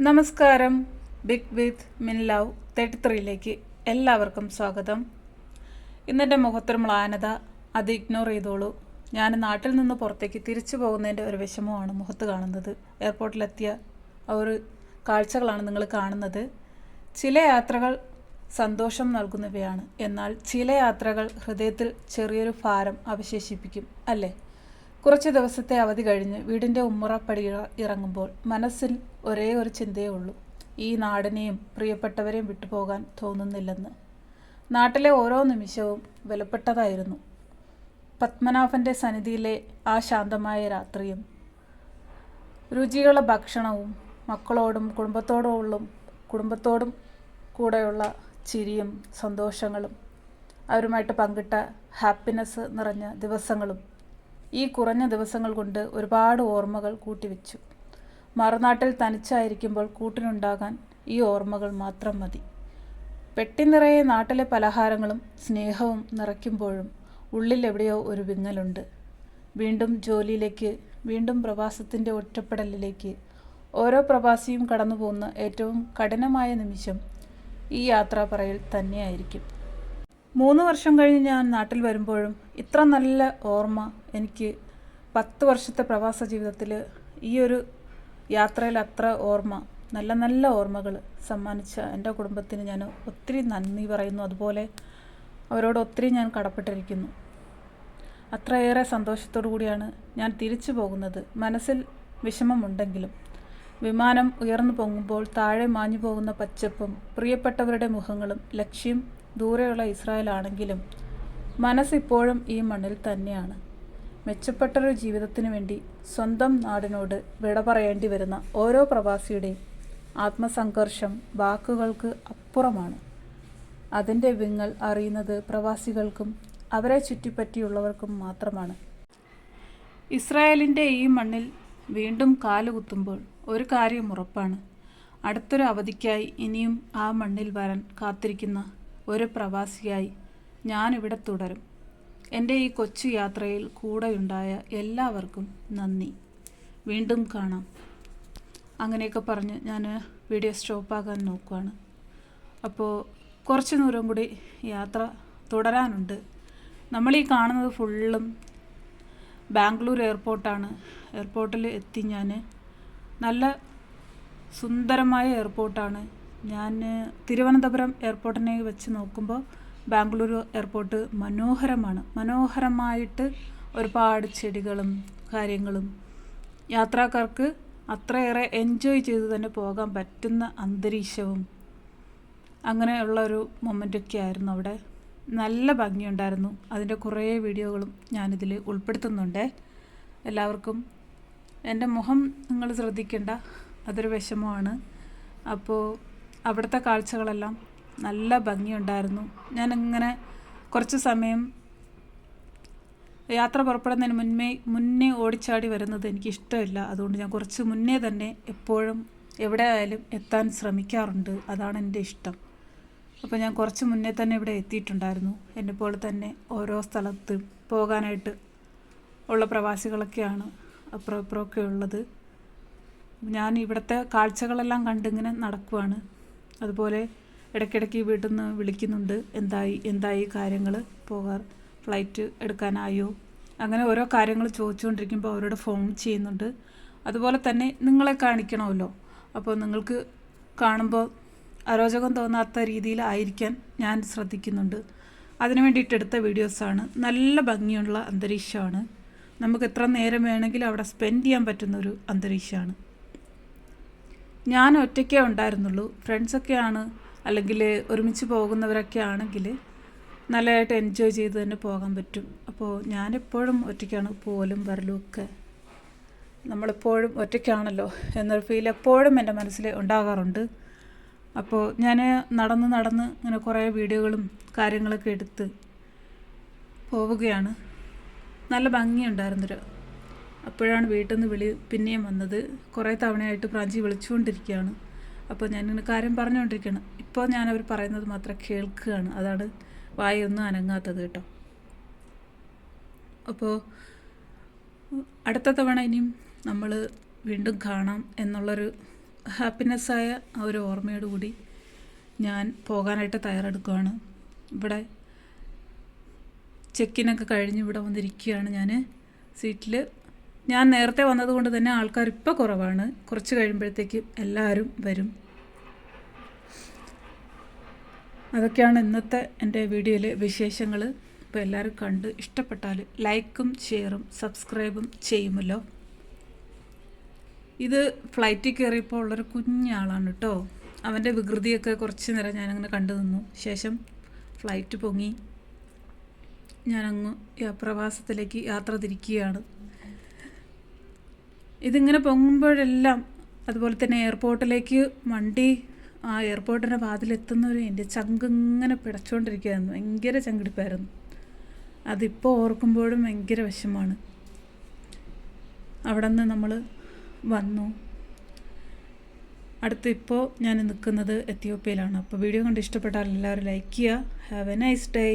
നമസ്കാരം. ബിഗ് വിത്ത് മിൻ love thirty ത്രീയിലേക്ക് എല്ലാവർക്കും സ്വാഗതം. ഇന്നെന്റെ മുഖത്തൊരു മ്ലാനത അത് ഇഗ്നോർ ചെയ്തോളൂ. ഞാൻ നാട്ടിൽ നിന്ന് പുറത്തേക്ക് തിരിച്ചു പോകുന്നതിന്റെ ഒരു വിഷമമാണ് മുഖത്ത് കാണുന്നത്. എയർപോർട്ടിലെത്തിയ ആ ഒരു കാഴ്ചകളാണ് നിങ്ങൾ കാണുന്നത്. ചില യാത്രകൾ സന്തോഷം നൽകുന്നവയാണ്. എന്നാൽ ചില യാത്രകൾ ഹൃദയത്തിൽ ചെറിയൊരു ഭാരം അവശേഷിപ്പിക്കും അല്ലേ? കുറച്ച് ദിവസത്തെ അവധി കഴിഞ്ഞ് വീടിന്റെ ഉമ്മറപ്പടി ഇറങ്ങുമ്പോൾ മനസ്സിൽ ഒരേ ഒരു ചിന്തയേ ഉള്ളൂ. ഈ നാടിനെയും പ്രിയപ്പെട്ടവരെയും വിട്ടുപോകാൻ തോന്നുന്നില്ലെന്ന്. നാട്ടിലെ ഓരോ നിമിഷവും വിലപ്പെട്ടതായിരുന്നു. പത്മനാഭന്റെ സന്നിധിയിലെ ആ ശാന്തമായ രാത്രിയും. രുചിയുള്ള ഭക്ഷണവും മക്കളോടും കുടുംബത്തോടുള്ള കുടുംബത്തോടും കൂടെയുള്ള ചിരിയും സന്തോഷങ്ങളും അവരുമായിട്ട് പങ്കിട്ട ഹാപ്പിനെസ് നിറഞ്ഞ ദിവസങ്ങളും ഈ കുറഞ്ഞ ദിവസങ്ങൾ കൊണ്ട് ഒരുപാട് ഓർമ്മകൾ കൂട്ടിവെച്ചു. മറുനാട്ടിൽ തനിച്ചായിരിക്കുമ്പോൾ കൂട്ടിനുണ്ടാകാൻ ഈ ഓർമ്മകൾ മാത്രം മതി. പെട്ടി നിറയെ നാട്ടിലെ പലഹാരങ്ങളും സ്നേഹവും നിറയ്ക്കുമ്പോഴും ഉള്ളിൽ എവിടെയോ ഒരു വിങ്ങലുണ്ട്. വീണ്ടും ജോലിയിലേക്ക് വീണ്ടും പ്രവാസത്തിന്റെ ഒറ്റപ്പെടലിലേക്ക് ഓരോ പ്രവാസിയും കടന്നു പോകുന്ന ഏറ്റവും കഠിനമായ നിമിഷം ഈ യാത്രാ പറയൽ തന്നെയായിരിക്കും. മൂന്ന് വർഷം കഴിഞ്ഞ് ഞാൻ നാട്ടിൽ വരുമ്പോഴും ഇത്ര നല്ല ഓർമ്മ എനിക്ക് പത്ത് വർഷത്തെ പ്രവാസ ജീവിതത്തിൽ ഈ ഒരു യാത്രയിൽ അത്ര ഓർമ്മ നല്ല നല്ല ഓർമ്മകൾ സമ്മാനിച്ച എന്റെ കുടുംബത്തിന് ഞാൻ ഒത്തിരി നന്ദി പറയുന്നു. അതുപോലെ അവരോട് ഒത്തിരി ഞാൻ കടപ്പെട്ടിരിക്കുന്നു. അത്രയേറെ സന്തോഷത്തോടു കൂടിയാണ് ഞാൻ തിരിച്ചു പോകുന്നത്. മനസ്സിൽ വിഷമമുണ്ടെങ്കിലും വിമാനം ഉയർന്നു പൊങ്ങുമ്പോൾ താഴെ മാഞ്ഞു പോകുന്ന പച്ചപ്പും പ്രിയപ്പെട്ടവരുടെ മുഖങ്ങളും ലക്ഷ്യം ദൂരെയുള്ള ഇസ്രായേലാണെങ്കിലും മനസ്സിപ്പോഴും ഈ മണ്ണിൽ തന്നെയാണ്. മെച്ചപ്പെട്ടൊരു ജീവിതത്തിനു വേണ്ടി സ്വന്തം നാടിനോട് വിട പറയേണ്ടി വരുന്ന ഓരോ പ്രവാസിയുടെയും ആത്മസംഘർഷം വാക്കുകൾക്ക് അപ്പുറമാണ്. അതിന്റെ വിങ്ങൾ അറിയുന്നത് പ്രവാസികൾക്കും അവരെ ചുറ്റിപ്പറ്റിയുള്ളവർക്കും മാത്രമാണ്. ഇസ്രായേലിന്റെ ഈ മണ്ണിൽ വീണ്ടും കാലുകുത്തുമ്പോൾ ഒരു കാര്യം ഉറപ്പാണ്. അടുത്തൊരു അവധിക്കായി ഇനിയും ആ മണ്ണിൽ വരാൻ കാത്തിരിക്കുന്ന ഒരു പ്രവാസിയായി ഞാനിവിടെ തുടരും. എന്റെ ഈ കൊച്ചു യാത്രയിൽ കൂടെയുണ്ടായ എല്ലാവർക്കും നന്ദി. വീണ്ടും കാണാം. അങ്ങനെയൊക്കെ പറഞ്ഞ് ഞാൻ വീഡിയോ സ്റ്റോപ്പാക്കാൻ നോക്കുവാണ്. അപ്പോൾ കുറച്ച് ദൂരം കൂടി യാത്ര തുടരാനുണ്ട്. നമ്മൾ ഈ കാണുന്നത് ഫുള്ളും ബാംഗ്ലൂർ എയർപോർട്ടാണ്. എയർപോർട്ടിൽ എത്തി ഞാൻ നല്ല സുന്ദരമായ എയർപോർട്ടാണ്. ഞാൻ തിരുവനന്തപുരം എയർപോർട്ടിനെ വെച്ച് നോക്കുമ്പോൾ ബാംഗ്ലൂർ എയർപോർട്ട് മനോഹരമാണ്. മനോഹരമായിട്ട് ഒരുപാട് ചെടികളും കാര്യങ്ങളും യാത്രക്കാർക്ക് അത്രയേറെ എൻജോയ് ചെയ്ത് തന്നെ പോകാൻ പറ്റുന്ന അന്തരീക്ഷവും അങ്ങനെയുള്ള ഒരു മൊമെന്റൊക്കെ ആയിരുന്നു അവിടെ. നല്ല ഭംഗിയുണ്ടായിരുന്നു. അതിന്റെ കുറേ വീഡിയോകളും ഞാനിതിൽ ഉൾപ്പെടുത്തുന്നുണ്ട്. എല്ലാവർക്കും എന്റെ മുഖം നിങ്ങൾ ശ്രദ്ധിക്കേണ്ട അതൊരു വിഷമമാണ്. അപ്പോൾ അവിടുത്തെ കാഴ്ചകളെല്ലാം നല്ല ഭംഗിയുണ്ടായിരുന്നു. ഞാനിങ്ങനെ കുറച്ച് സമയം യാത്ര പുറപ്പെടുന്നതിന് മുന്നേ മുന്നേ ഓടിച്ചാടി വരുന്നത് എനിക്ക് ഇഷ്ടമില്ല അതുകൊണ്ട് ഞാൻ കുറച്ച് മുന്നേ തന്നെ എപ്പോഴും എവിടെ ആയാലും എത്താൻ ശ്രമിക്കാറുണ്ട്. അതാണ് എന്റെ ഇഷ്ടം. അപ്പോൾ ഞാൻ കുറച്ച് മുന്നേ തന്നെ ഇവിടെ എത്തിയിട്ടുണ്ടായിരുന്നു. എന്നെ പോലെ തന്നെ ഓരോ സ്ഥലത്ത് പോകാനായിട്ട് ഉള്ള പ്രവാസികളൊക്കെയാണ് അപ്പുറം ഇപ്പുറമൊക്കെ ഉള്ളത്. ഞാൻ ഇവിടുത്തെ കാഴ്ചകളെല്ലാം കണ്ടിങ്ങനെ നടക്കുവാണ്. അതുപോലെ ഇടയ്ക്കിടയ്ക്ക് വീട്ടിൽ നിന്ന് വിളിക്കുന്നുണ്ട്. എന്തായി എന്തായി കാര്യങ്ങൾ? പോകാൻ ഫ്ലൈറ്റ് എടുക്കാനായോ? അങ്ങനെ ഓരോ കാര്യങ്ങൾ ചോദിച്ചുകൊണ്ടിരിക്കുമ്പോൾ അവരോട് ഫോൺ ചെയ്യുന്നുണ്ട്. അതുപോലെ തന്നെ നിങ്ങളെ കാണിക്കണമല്ലോ. അപ്പോൾ നിങ്ങൾക്ക് കാണുമ്പോൾ അരോചകം തോന്നാത്ത രീതിയിലായിരിക്കാൻ ഞാൻ ശ്രദ്ധിക്കുന്നുണ്ട്. അതിനു വേണ്ടിയിട്ട് എടുത്ത വീഡിയോസാണ്. നല്ല ഭംഗിയുള്ള അന്തരീക്ഷമാണ്. നമുക്ക് എത്ര നേരം വേണമെങ്കിലും അവിടെ സ്പെൻഡ് ചെയ്യാൻ പറ്റുന്ന ഒരു അന്തരീക്ഷമാണ്. ഞാൻ ഒറ്റയ്ക്കേ ഉണ്ടായിരുന്നുള്ളൂ. ഫ്രണ്ട്സൊക്കെയാണ് അല്ലെങ്കിൽ ഒരുമിച്ച് പോകുന്നവരൊക്കെ ആണെങ്കിൽ നല്ലതായിട്ട് എൻജോയ് ചെയ്ത് തന്നെ പോകാൻ പറ്റും. അപ്പോൾ ഞാനെപ്പോഴും ഒറ്റയ്ക്കാണ് പോലും വരലും ഒക്കെ നമ്മളെപ്പോഴും ഒറ്റയ്ക്കാണല്ലോ എന്നൊരു ഫീൽ എപ്പോഴും എന്റെ മനസ്സിൽ ഉണ്ടാകാറുണ്ട്. അപ്പോൾ ഞാൻ നടന്ന് നടന്ന് ഇങ്ങനെ കുറേ വീഡിയോകളും കാര്യങ്ങളൊക്കെ എടുത്ത് പോവുകയാണ്. നല്ല ഭംഗിയുണ്ടായിരുന്നൊരു അപ്പോഴാണ് വീട്ടിൽ നിന്ന് വിളി പിന്നെയും വന്നത്. കുറേ തവണയായിട്ട് പ്രാഞ്ചി വിളിച്ചുകൊണ്ടിരിക്കുകയാണ്. അപ്പോൾ ഞാനിങ്ങനെ കാര്യം പറഞ്ഞുകൊണ്ടിരിക്കുകയാണ് ഇപ്പോൾ ഞാൻ അവർ പറയുന്നത് മാത്രം കേൾക്കുകയാണ്. അതാണ് വായൊന്നും അനങ്ങാത്തത് കേട്ടോ. അപ്പോൾ അടുത്ത തവണ ഇനിയും നമ്മൾ വീണ്ടും കാണാം എന്നുള്ളൊരു ഹാപ്പിനെസ്സായ ആ ഒരു ഓർമ്മയോടുകൂടി ഞാൻ പോകാനായിട്ട് തയ്യാറെടുക്കുകയാണ് ഇവിടെ ചെക്കിനൊക്കെ കഴിഞ്ഞ് ഇവിടെ വന്നിരിക്കുകയാണ് ഞാൻ സീറ്റിൽ ഞാൻ നേരത്തെ വന്നതുകൊണ്ട് തന്നെ ആൾക്കാർ ഇപ്പോൾ കുറവാണ്. കുറച്ച് കഴിയുമ്പോഴത്തേക്കും എല്ലാവരും വരും. അതൊക്കെയാണ് ഇന്നത്തെ എന്റെ വീഡിയോയിലെ വിശേഷങ്ങൾ. അപ്പോൾ എല്ലാവരും കണ്ട് ഇഷ്ടപ്പെട്ടാൽ ലൈക്കും ഷെയറും സബ്സ്ക്രൈബും ചെയ്യുമല്ലോ. ഇത് ഫ്ലൈറ്റിൽ കയറിയപ്പോൾ ഉള്ളൊരു കുഞ്ഞാളാണ് കേട്ടോ അവന്റെ വികൃതിയൊക്കെ കുറച്ച് നേരം ഞാനങ്ങനെ കണ്ടു നിന്നു. ശേഷം ഫ്ലൈറ്റ് പൊങ്ങി. ഞാനങ്ങ് പ്രവാസത്തിലേക്ക് യാത്ര തിരിക്കുകയാണ്. ഇതിങ്ങനെ പൊങ്ങുമ്പോഴെല്ലാം അതുപോലെ തന്നെ എയർപോർട്ടിലേക്ക് വണ്ടി ആ എയർപോർട്ടിന്റെ വാതിലെത്തുന്നവരെ എന്റെ ചങ്ക് ഇങ്ങനെ പിടച്ചുകൊണ്ടിരിക്കുകയായിരുന്നു. ഭയങ്കര ചങ്കിടിപ്പായിരുന്നു. അതിപ്പോൾ ഓർക്കുമ്പോഴും ഭയങ്കര വിഷമമാണ്. അവിടെ നിന്ന് നമ്മൾ വന്നു. അടുത്ത് ഇപ്പോൾ ഞാൻ നിൽക്കുന്നത് എത്യോപ്യയിലാണ്. അപ്പോൾ വീഡിയോ കണ്ട് ഇഷ്ടപ്പെട്ടാൽ എല്ലാവരും ലൈക്ക് ചെയ്യുക. Have A nice day